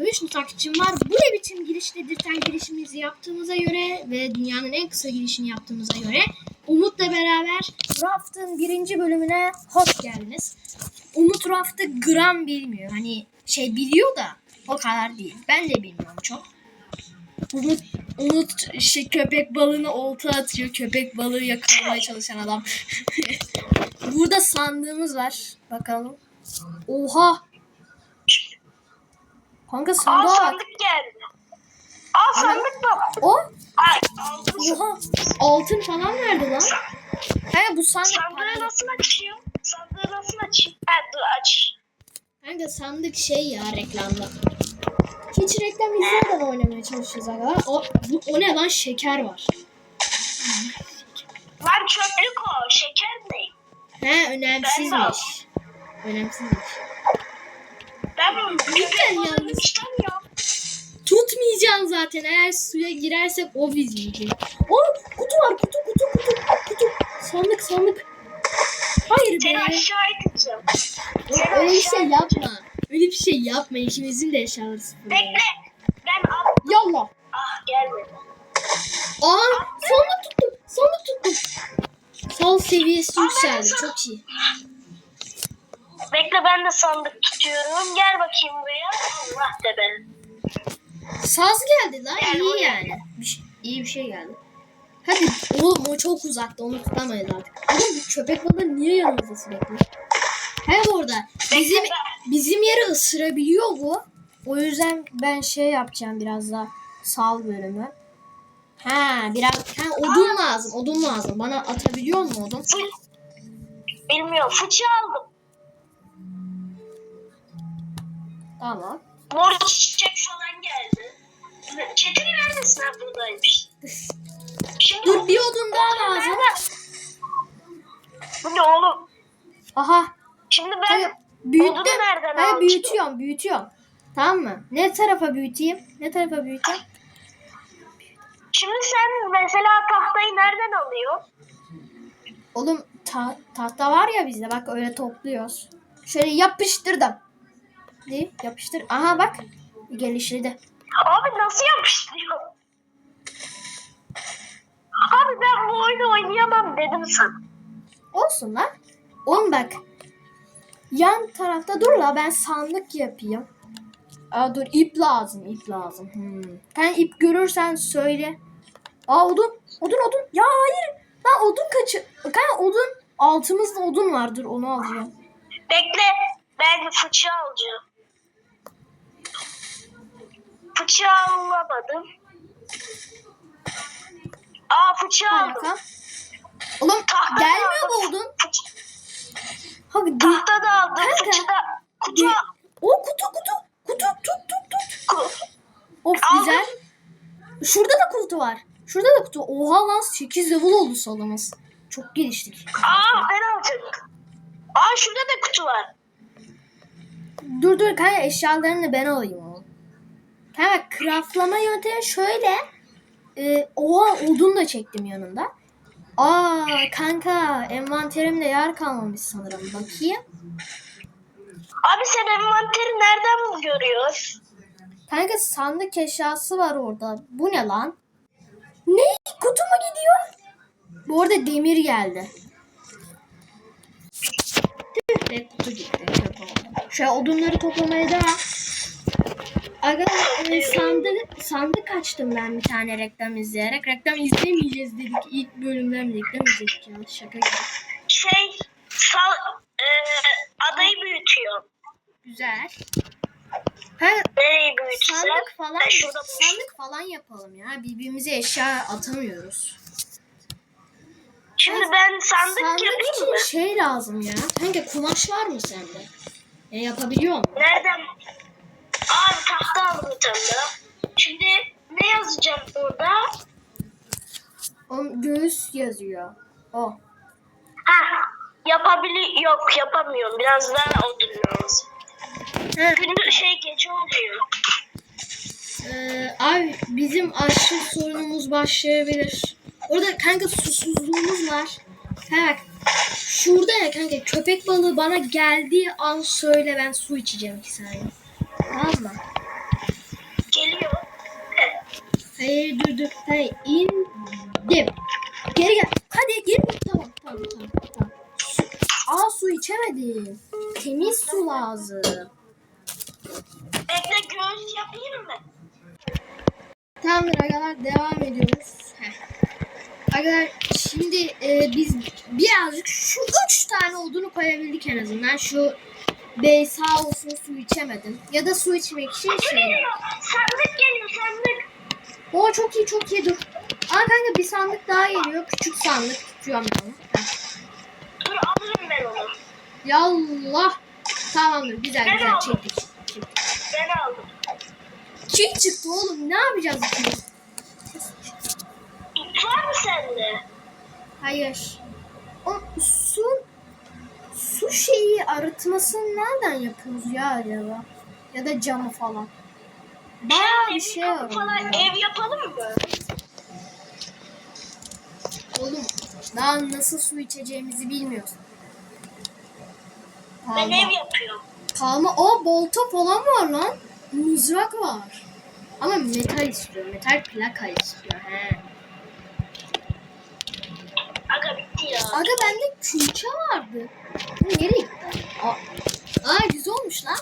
3 takipçim var. Bu ne biçim giriş dedirten girişimizi yaptığımıza göre ve dünyanın en kısa girişini yaptığımıza göre Umut'la beraber Raft'ın birinci bölümüne hoş geldiniz. Umut Raft'ı gram bilmiyor. Hani şey biliyor da o kadar değil. Ben de bilmiyorum çok. Umut, Umut şey, köpek balığını olta atıyor. Köpek balığı yakalamaya çalışan adam. Burada sandığımız var. Bakalım. Oha. Kanka Aa sandığa bak. sandık geldi. Aa sandık mı? O Ay aldım. oha altın falan nerede lan? He bu sandık. Sandığı para. nasıl açıyor? Sandığı nasıl açayım? Ha dur aç. Kanka sandık şey ya reklamda. Hiç reklam izlemeden oynamaya çalışıyoruz aga. O, bu, o ne lan şeker var. Lan çöplük o. Şeker ne? He Ben de önemsizmiş. Önemsizmiş. Ben bunu Lütfen yalnız. zaten. Eğer suya girersek o bizi yiyecek. O kutu var kutu kutu kutu kutu. Sandık sandık. Hayır Seni be. aşağı iteceğim. Seni Öyle bir aşağı şey yapma. Öyle bir şey yapma. İkimizin de eşyaları sıfır. Bekle. Ben al. Yallah. Ah gelmedi. Aa sandık tuttum. Sandık tuttum. Sol seviyesi yükseldi. Çok iyi. Bekle ben de sandık tutuyorum. Gel bakayım buraya. Allah de ben. Saz geldi lan. Gel iyi buraya. yani. Bir şey, iyi bir şey geldi. Hadi oğlum o çok uzakta. Onu tutamayız artık. Oğlum bu köpek balığı niye yanımızda sürekli? Hem orada. Bizim bizim yeri ısırabiliyor bu. O yüzden ben şey yapacağım biraz daha sal bölümü. Ha biraz ha odun lazım. Odun lazım. Bana atabiliyor mu odun? Bilmiyorum. Fıçı aldım. Tamam. Mor çiçek falan geldi. Çetin neredesin ha buradaymış. Şimdi Dur bir odun daha lazım. Bu ne oğlum? Aha. Şimdi ben büyüttüm. odunu nereden Hayır büyütüyorum, büyütüyorum. Tamam mı? Ne tarafa büyüteyim? Ne tarafa büyüteyim? Şimdi sen mesela tahtayı nereden alıyorsun? Oğlum ta- tahta var ya bizde bak öyle topluyoruz. Şöyle yapıştırdım. Değil, yapıştır. Aha bak. Geliştirdi. Abi nasıl yapıştırıyor? Abi ben bu oyunu oynayamam dedim sana. Olsun lan. Oğlum bak. Yan tarafta dur la ben sandık yapayım. Aa dur ip lazım ip lazım. Hmm. Sen ip görürsen söyle. Aa odun. Odun odun. Ya hayır. Lan odun kaçı. Kanka odun. Altımızda odun var. Dur onu alacağım. Bekle ben fıçı alacağım. Fıçı alamadım. Aa fıçı aldım. Oğlum Tahta gelmiyor mu? Fıçı- Hadi di- Tahta da aldım. Kanka. Fıçı da kutu. O kutu kutu. Kutu tut tut tut. ku- Of Aldım. güzel. Şurada da kutu var. Şurada da kutu. Oha lan 8 level oldu salımız. Çok geliştik. Aa ben alacağım. Aa şurada da kutu var. Dur dur kanka eşyalarını ben alayım oğlum. Kanka craftlama yöntemi şöyle. E, oha odun da çektim yanında. Aa kanka envanterimde yer kalmamış sanırım. Bakayım. Abi sen envanteri nereden görüyorsun? Kanka sandık eşyası var orada. Bu ne lan? Ne? Kutu mu gidiyor? Bu arada demir geldi. Tüh be kutu gitti. Şöyle odunları toplamaya devam. Arkadaşlar e, sandık, sandık açtım ben bir tane reklam izleyerek. Reklam izlemeyeceğiz dedik. İlk bölümden reklam izledik ya. Şaka gibi. Şey sal, e, adayı büyütüyor. Güzel. Ha, Nereyi büyütüyor? sandık falan Ben şurada boş- sandık falan yapalım ya. Birbirimize eşya atamıyoruz. Şimdi ben sandık, Sandık yapayım için mı? şey lazım ya. Kanka kumaş var mı sende? Ya yapabiliyor musun? Nereden? Tahta aldım bir. Şimdi ne yazacağım burada? O göğüs yazıyor. O. Ha yapabili yok yapamıyorum. Biraz daha odun lazım. Gündüz şey gece oluyor. Ee, abi bizim açlık sorunumuz başlayabilir. Orada kanka susuzluğumuz var. Ha bak. Şurada ya kanka köpek balığı bana geldiği an söyle ben su içeceğim iki saniye. Tamam mı? Hayır indim. Geri gel. Hadi geri. Tamam tamam tamam. tamam. Su. Aa su içemedim. Temiz su lazım. Bekle göğüs yapayım mı? Tamamdır arkadaşlar devam ediyoruz. Heh. Arkadaşlar şimdi e, biz birazcık şu üç tane olduğunu koyabildik en azından. Şu bey sağ olsun su içemedim. Ya da su içmek için şey. Sandık geliyor sandık. O çok iyi çok iyi dur. Aa kanka bir sandık daha geliyor. Küçük sandık tutuyorum ben onu. Heh. Dur alırım ben onu. Yallah. Tamamdır güzel Ben güzel aldım. çektik. Ben aldım. Çiğ çıktı oğlum ne yapacağız şimdi? Var mı sende? Hayır. O su su şeyi arıtmasını nereden yapıyoruz ya acaba? Ya da camı falan. Bayağı bir şey var. falan ev yapalım mı? Oğlum daha nasıl su içeceğimizi bilmiyoruz. Ben Kalma. ev yapıyorum. Kalma. O bolta falan var lan. Mızrak var. Ama metal istiyor. Metal plaka istiyor. He. Aga bitti ya. Aga bende külçe vardı. Bu nereye gitti? Aa, Aa güzel olmuş lan.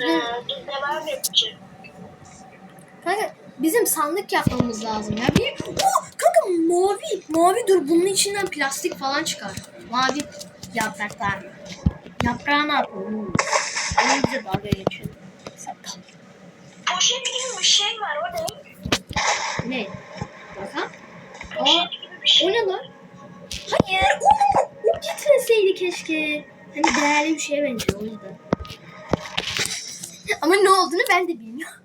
Ee, dur devam edeceğim. Kanka bizim sandık yapmamız lazım ya. Bir... Oh, kanka mavi. Mavi dur bunun içinden plastik falan çıkar. Mavi yapraklar. Yaprağı ne yapalım? Bize dalga geçiyor. Poşet gibi bir şey var o ne? Ne? Bakalım. Gibi bir şey. O ne lan? Hayır o, o gitmeseydi keşke. Hani değerli bir şeye benziyor o yüzden. Ama ne olduğunu ben de bilmiyorum.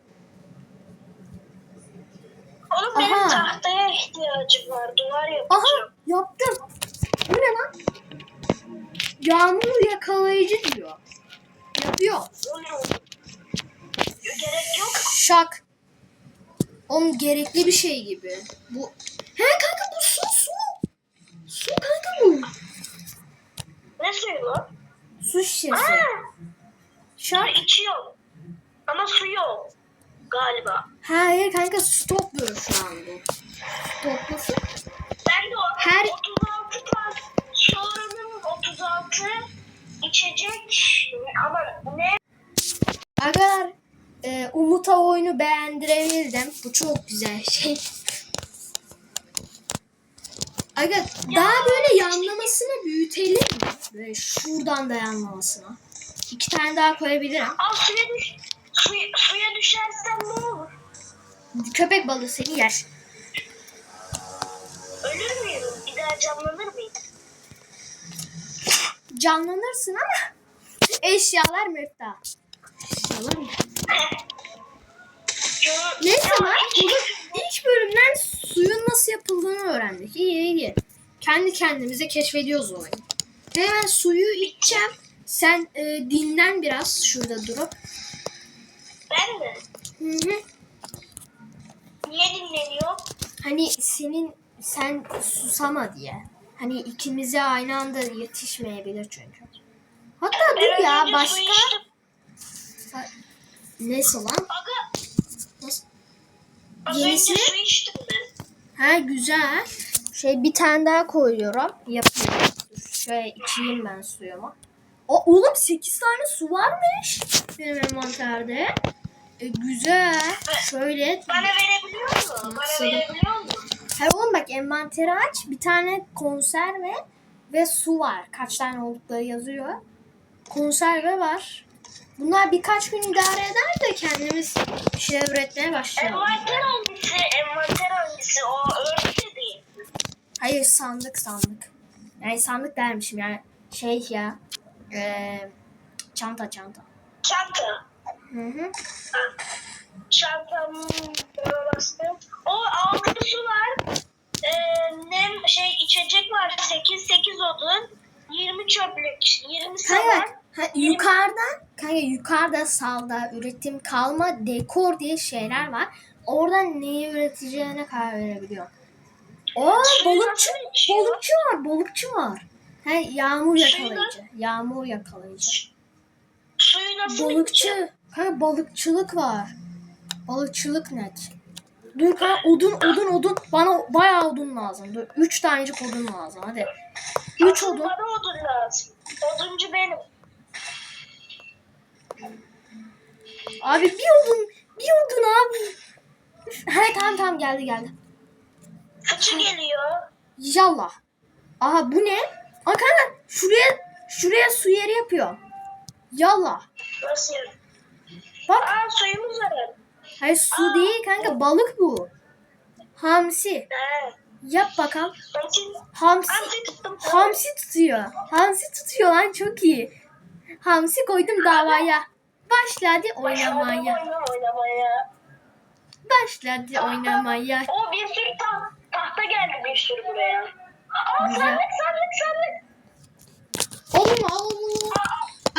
Oğlum benim Aha. tahtaya ihtiyacım var. Duvar yapacağım. Aha yaptım. Bu ne lan? Yağmur yakalayıcı diyor. Yapıyor. Gerek yok. Şak. Onun gerekli bir şey gibi. Bu. He kanka bu su su. Su kanka bu. Ne suyu lan? Su şişesi. Aa, Şak. içiyorum. Ama su yok. Galiba. Hayır kanka su topluyor şu an bu. Su toplasın. Ben de o Her- 36 tane sonranın 36 içecek ama ne? Arkadaşlar e, Umut'a oyunu beğendirebildim. Bu çok güzel şey. Aga daha böyle yanlamasını büyütelim mi? Böyle şuradan da yanlamasına. İki tane daha koyabilirim. Al suya düş. Suya, suya düşersen ne olur? Köpek balığı seni yer. Ölür müyüm? Bir daha canlanır mıyım? Canlanırsın ama eşyalar mefta. Eşyalar mı? Canım- Neyse lan ilk bölümden suyun nasıl yapıldığını öğrendik. İyi iyi. Kendi kendimize keşfediyoruz olayı. Hemen suyu içeceğim. Sen e, dinlen biraz şurada durup. Ben mi? Hı hı. Niye dinleniyor? Hani senin sen susama diye. Hani ikimize aynı anda yetişmeyebilir çünkü. Hatta Ben dur ya başka içtim. neyse lan. Aga içtim ben. Ha güzel. Şey bir tane daha koyuyorum. Yapıyorum. Şöyle içeyim ben suyumu. O oğlum 8 tane su varmış benim envanterde. E, güzel. Şöyle. Bana verebiliyor musun? Bana verebiliyor musun? Ha oğlum bak envanteri aç. Bir tane konserve ve su var. Kaç tane oldukları yazıyor. Konserve var. Bunlar birkaç gün idare eder de kendimiz bir şeyler üretmeye başlayalım. Envanter hangisi? Envanter hangisi? O örgü de değil. Hayır sandık sandık. Yani sandık dermişim yani şey ya. Eee, çanta çanta. Çanta. Hı hı. Ha. Çantam bana bastım. O altı su var. Ee, nem şey içecek var. 8 8 odun. 20 çöplük. 20 saman. Kanka ha, yukarıda kanka yukarıda salda üretim kalma dekor diye şeyler var. Oradan neyi üreteceğine karar verebiliyor. Aa balıkçı. Balıkçı var. Balıkçı var. He yağmur yakalayıcı. Yağmur yakalayıcı. Suyu nasıl? Balıkçı. Ha balıkçılık var. Balıkçılık net. Dur kanka odun odun odun. Bana bayağı odun lazım. Dur 3 tanecik odun lazım hadi. 3 Asıl odun. Bana odun lazım. Oduncu benim. Abi bir odun. Bir odun abi. He tamam tamam geldi geldi. Fıçı geliyor. Yallah. Aha bu ne? Aa kanka şuraya şuraya su yeri yapıyor. Yallah. Nasıl? Bak. Aa suyumuz var. Hayır su değil kanka balık bu. Hamsi. He. Yap bakalım. Hamsi. Hamsi tuttum. Hamsi tutuyor. Hamsi tutuyor lan çok iyi. Hamsi koydum davaya. Başladı oynamaya. Oyna oynamaya. Başladı oynamaya. O bir sürü ta tahta geldi bir sürü buraya. Aa Güzel. sandık sandık sandık. Oğlum oğlum.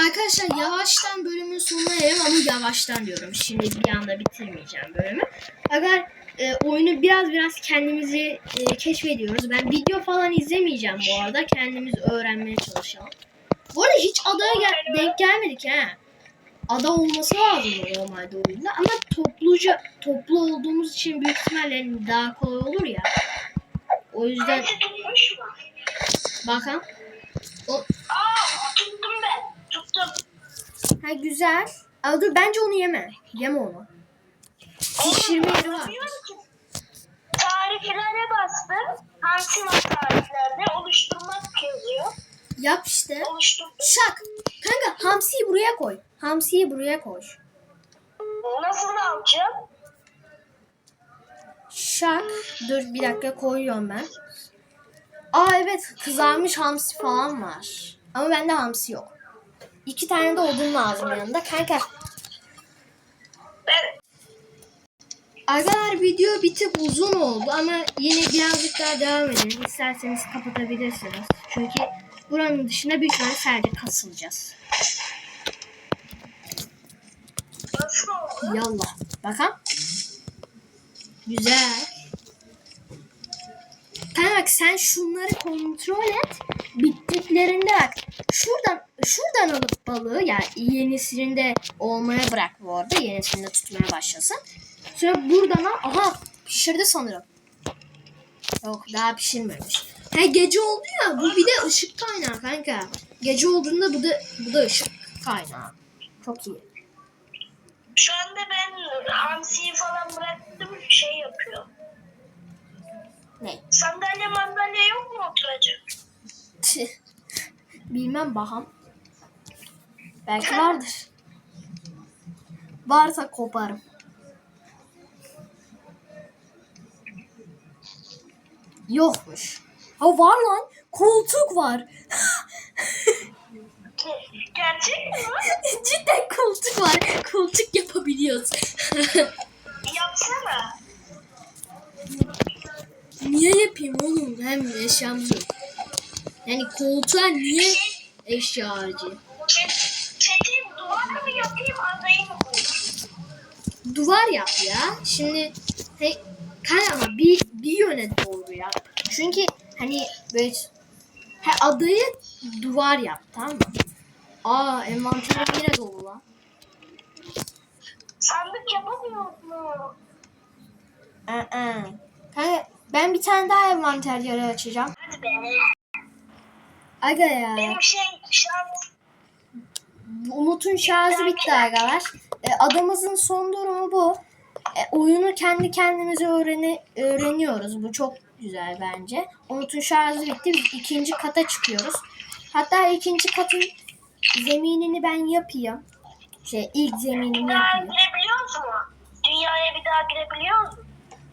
Arkadaşlar yavaştan bölümün sonuna gelelim ama yavaştan diyorum. Şimdi bir anda bitirmeyeceğim bölümü. Agar e, oyunu biraz biraz kendimizi e, keşfediyoruz. Ben video falan izlemeyeceğim bu arada. Kendimiz öğrenmeye çalışalım. Bu arada hiç adaya gel- denk gelmedik ha. Ada olması lazım normalde oyunda ama topluca toplu olduğumuz için büyük ihtimalle daha kolay olur ya. O yüzden Hamsi tutmuş mu? bakalım. O, Aa tuttum ben. Tuttum. Ha güzel. Aa, dur bence onu yeme. Yeme onu. Pişirme yeri var. Tariflere bastım. Var tariflerde. Oluşturmak yazıyor. Yap işte. Oluşturdum. Şak. Kanka hamsiyi buraya koy. Hamsiyi buraya koy. Nasıl alacağım? Şak. Dur bir dakika koyuyorum ben. Aa evet kızarmış hamsi falan var. Ama bende hamsi yok. İki tane de odun lazım yanında. Kanka Arkadaşlar video bir tık uzun oldu ama yine birazcık daha devam edelim. İsterseniz kapatabilirsiniz. Çünkü buranın dışında büyük ihtimalle sadece kasılacağız. Yallah. Bakalım. Güzel. Kanka bak sen şunları kontrol et. Bittiklerinde bak. Şuradan şuradan alıp balığı yani yenisinde olmaya bırak bu arada. Yenisinde tutmaya başlasın. Sonra buradan al. Aha pişirdi sanırım. Yok daha pişirmemiş. Ha gece oldu ya bu bir de ışık kaynağı kanka. Gece olduğunda bu da bu da ışık kaynağı. Çok iyi. Şu anda ben hamsiyi falan bıraktım. Şey yapıyor. Ne? Sandalye mandalye yok mu oturacak? Bilmem baham. Belki vardır. Varsa koparım. Yokmuş. Ha var lan. Koltuk var. Gerçek mi? Cidden koltuk var. Koltuk yapabiliyoruz. Yapsana. niye yapayım oğlum? Hem eşyamız yok. Yani koltuğa niye eşya harcayayım? Çet, çetin duvar mı yapayım adayı mı koyayım? duvar yap ya. Şimdi hey, kanka ama bir, bir yöne doğru yap. Çünkü hani böyle he, adayı duvar yap tamam mı? Aa envanterim yine dolu lan. Sandık yapamıyor mu? Kanka ben bir tane daha envanter yeri açacağım. Hadi be. Aga ya. Benim şey şans. Umut'un şarjı bitti arkadaşlar. E, adamızın son durumu bu. E, oyunu kendi kendimize öğreni, öğreniyoruz. Bu çok güzel bence. Umut'un şarjı bitti. Biz ikinci kata çıkıyoruz. Hatta ikinci katın zeminini ben yapayım. Şey ilk zeminini Bir daha yapayım. girebiliyor mu? Dünyaya bir daha girebiliyor mu?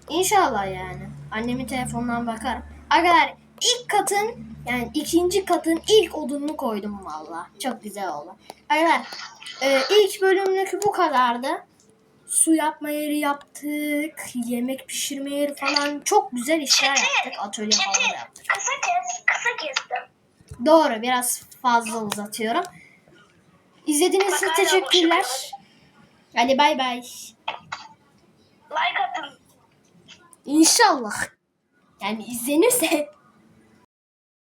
İnşallah yani. Annemin telefonundan bakarım. Arkadaşlar ilk katın yani ikinci katın ilk odununu koydum valla. Çok güzel oldu. Arkadaşlar e, ilk bölümlük bu kadardı. Su yapma yeri yaptık. Yemek pişirme yeri falan. Çok güzel işler yaptık. Atölye falan Çetin da yaptık. kısa kes. Kısa kestim. Doğru biraz fazla uzatıyorum. İzlediğiniz için teşekkürler. Hadi bay bay. Like atın. İnşallah. Yani izlenirse